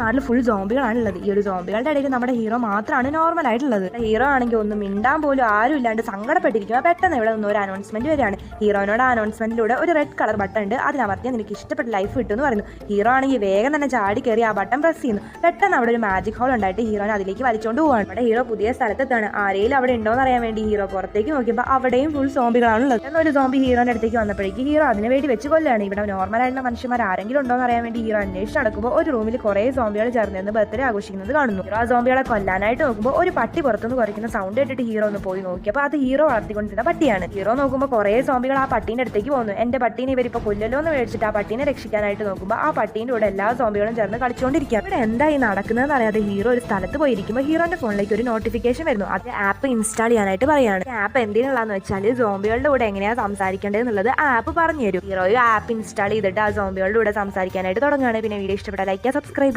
നാട്ടിൽ ഫുൾ സോംബികളാണുള്ളത് ഈ ഒരു സോംബികളുടെ ഇടയിൽ നമ്മുടെ ഹീറോ മാത്രമാണ് നോർമൽ ആയിട്ടുള്ളത്. ഹീറോ ആണെങ്കിൽ ഒന്നും മിണ്ടാൻ പോലും ആരും ഇല്ലാണ്ട് സങ്കടപ്പെട്ടിരിക്കുക പെട്ടെന്ന് ഇവിടെ നിന്ന് ഒരു അനൗൺസ്മെന്റ് വരികയാണ്. ഹീറോനോട് അനൗൺസ്മെന്റിലൂടെ ഒരു റെഡ് കളർ ബട്ടൺ ഉണ്ട്. അതിനമർത്തിയാൽ നിനക്ക് ഇഷ്ടപ്പെട്ട ലൈഫ് കിട്ടും എന്ന് പറയുന്നു. ഹീറോ ആണെങ്കിൽ വേഗം തന്നെ ചാടി കയറി ആ ബട്ടൺ പ്രസ് ചെയ്യുന്നു. പെട്ടെന്ന് അവിടെ ഒരു മാജിക് ഹോൾ ഉണ്ടായിട്ട് ഹീറോനെ അതിലേക്ക് വലിച്ചുകൊണ്ട് പോവാണ്. അവിടെ ഹീറോ പുതിയ സ്ഥലത്തെത്താണ്. ആരെയും അവിടെ ഉണ്ടോ എന്ന് അറിയാൻ വേണ്ടി ഹീറോ പുറത്തേക്ക് നോക്കിയപ്പോൾ അവിടെയും ഫുൾ സോംബികളാണുള്ളത് എന്നൊരു സോംബി ഹീറോന്റെ അടുത്തേക്ക് വന്നപ്പോഴേക്ക് ഹീറോ അതിനെ വേണ്ടി വെച്ച് കൊല്ലാണ് ഇവിടെ നോർമൽ ആയിട്ടുള്ള മനുഷ്യന്മാർ ആരെങ്കിലും ഉണ്ടോ എന്ന് അറിയാൻ വേണ്ടി ഹീറോ അന്വേഷിച്ച് നടക്കുമ്പോൾ ഒരു റൂമിൽ കുറേ സോംബികൾ ചേർന്ന് ബർത്ത്ഡേ ആഘോഷിക്കുന്നത് കാണുന്നു. ഹീറോ ആ സോംബികളെ കൊല്ലാനായിട്ട് നോക്കുമ്പോൾ ഒരു പട്ടി പുറത്തുനിന്ന് കുറയ്ക്കുന്ന സൗണ്ട് കേട്ടിട്ട് ഹീറോ ഒന്ന് പോയി നോക്കി. അപ്പോൾ അത് ഹീറോ വളർത്തിക്കൊണ്ടിരുന്ന പട്ടിയാണ്. ഹീറോ നോക്കുമ്പോൾ കുറേ സോംബികൾ ആ പട്ടീന്റെ അടുത്തേക്ക് പോകുന്നു എന്റെ പട്ടീനെ ഇവരിപ്പോൾ കൊല്ലല്ലോ എന്ന് മേടിച്ചിട്ട് ആ പട്ടീനെ രക്ഷിക്കാനായിട്ട് നോക്കുമ്പോൾ ആ പട്ടീന്റെ കൂടെ എല്ലാ സോംബികളും ചേർന്ന് കളിച്ചുകൊണ്ടിരിക്കുകയാണ് ഇവിടെ എന്തായി നടക്കുന്നതെന്ന് അറിയാതെ ഹീറോ ഒരു സ്ഥലത്ത് പോയിരിക്കുമ്പോൾ ഹീറോന്റെ ഫോണിലേക്ക് ഒരു നോട്ടിഫിക്കേഷൻ വരുന്നു. അത് ആപ്പ് ഇൻസ്റ്റാൾ ചെയ്യാനായിട്ട് പറയാണ്. ആപ്പ് എന്തിനുള്ളതെന്ന് വെച്ചാൽ സോംബികളുടെ കൂടെ എങ്ങനെയാണ് സംസാരിക്കേണ്ടതെന്നുള്ളത് ആപ്പ് പറഞ്ഞു തരും. ഹീറോ ആപ്പ് ഇൻസ്റ്റാൾ ചെയ്തിട്ട് ആ സോംബികളുടെ കൂടെ സംസാരിക്കാനായിട്ട് തുടങ്ങുകയാണ്. പിന്നെ വീഡിയോ ഇഷ്ടപ്പെട്ട ലൈക്ക് സബ്സ്ക്രൈബ്